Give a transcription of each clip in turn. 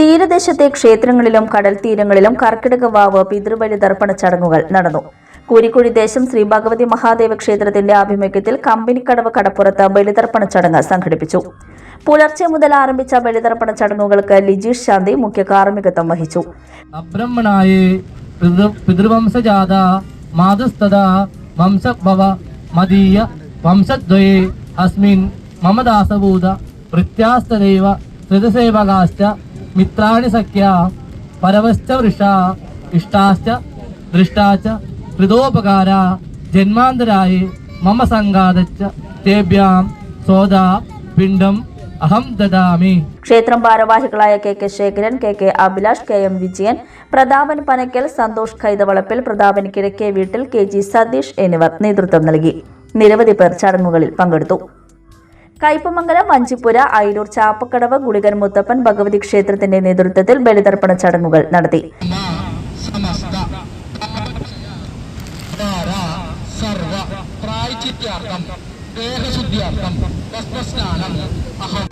തീരദേശത്തെ ക്ഷേത്രങ്ങളിലും കടൽ തീരങ്ങളിലും കർക്കിടക വാവ് പിതൃബലി തർപ്പണ ചടങ്ങുകൾ നടന്നു. കൂരിക്കുഴി ദേശം ശ്രീ ഭഗവതി മഹാദേവ ക്ഷേത്രത്തിന്റെ ആഭിമുഖ്യത്തിൽ കമ്പനിക്കടവ് കടപ്പുറത്ത് ബലിതർപ്പണ ചടങ്ങ് സംഘടിപ്പിച്ചു. പുലർച്ചെ മുതൽ ആരംഭിച്ച ബലിതർപ്പണ ചടങ്ങുകൾക്ക് ലിജീഷ് ശാന്തി മുഖ്യ കാർമ്മികത്വം വഹിച്ചു. പിതൃവംശജാത മദീയ അസ്മിൻ മമദാസഭൂത ത്രിതസേവകാശ്ച മിത്രാണി സഖ്യ പരവശ്ച വൃഷ ഇഷ്ടാശ്ച ദൃഷ്ടാച്ച ഹൃദോപകാര ജന്മാന്തരായി മമ സംഘാതച്ച തേഭ്യാം സോദാ പിണ്ഡം അഹം ദദാമി ക്ഷേത്രം ഭാരവാഹികളായ K K Sekharan K K Abhilash K M Vijayan Prathapan Panakkal Santhosh Kaithavalappil Prathapan കിഴക്കേ വീട്ടിൽ കെ ജി സതീഷ് എന്നിവർ നേതൃത്വം നൽകി. നിരവധി പേർ ചടങ്ങുകളിൽ പങ്കെടുത്തു. കയ്പമംഗലം വഞ്ചിപ്പുര അയിലൂർ ചാപ്പക്കടവ് ഗുളികൻ മുത്തപ്പൻ ഭഗവതി ക്ഷേത്രത്തിന്റെ നേതൃത്വത്തിൽ ബലിതർപ്പണ ചടങ്ങുകൾ നടത്തി പ്രായച്ചിത്യാർത്ഥം ദേഹശുദ്ധ്യാർത്ഥം അഹം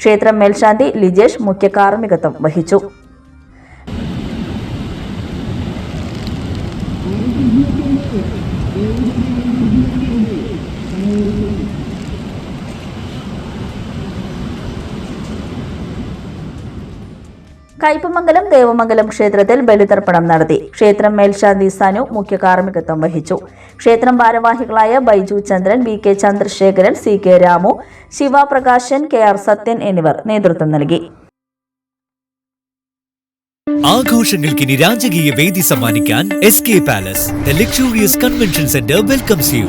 ക്ഷേത്രം മേൽശാന്തി ലിജേഷ് മുഖ്യ കാർമ്മികത്വം വഹിച്ചു. കയ്പമംഗലം ദേവമംഗലം ക്ഷേത്രത്തിൽ ബലിതർപ്പണം നടത്തി. ക്ഷേത്രം മേൽശാന്തി സനു മുഖ്യ കാർമ്മികത്വം വഹിച്ചു. ക്ഷേത്രം ഭാരവാഹികളായ Baiju Chandran V K Chandrasekharan C K Ramu Sivaprakashan K R Sathyan എന്നിവർ നേതൃത്വം നൽകി. ആഘോഷങ്ങൾക്കിനി രാജകീയ വേദി സമ്മാനിക്കാൻ S K palace the luxurious convention centre welcomes you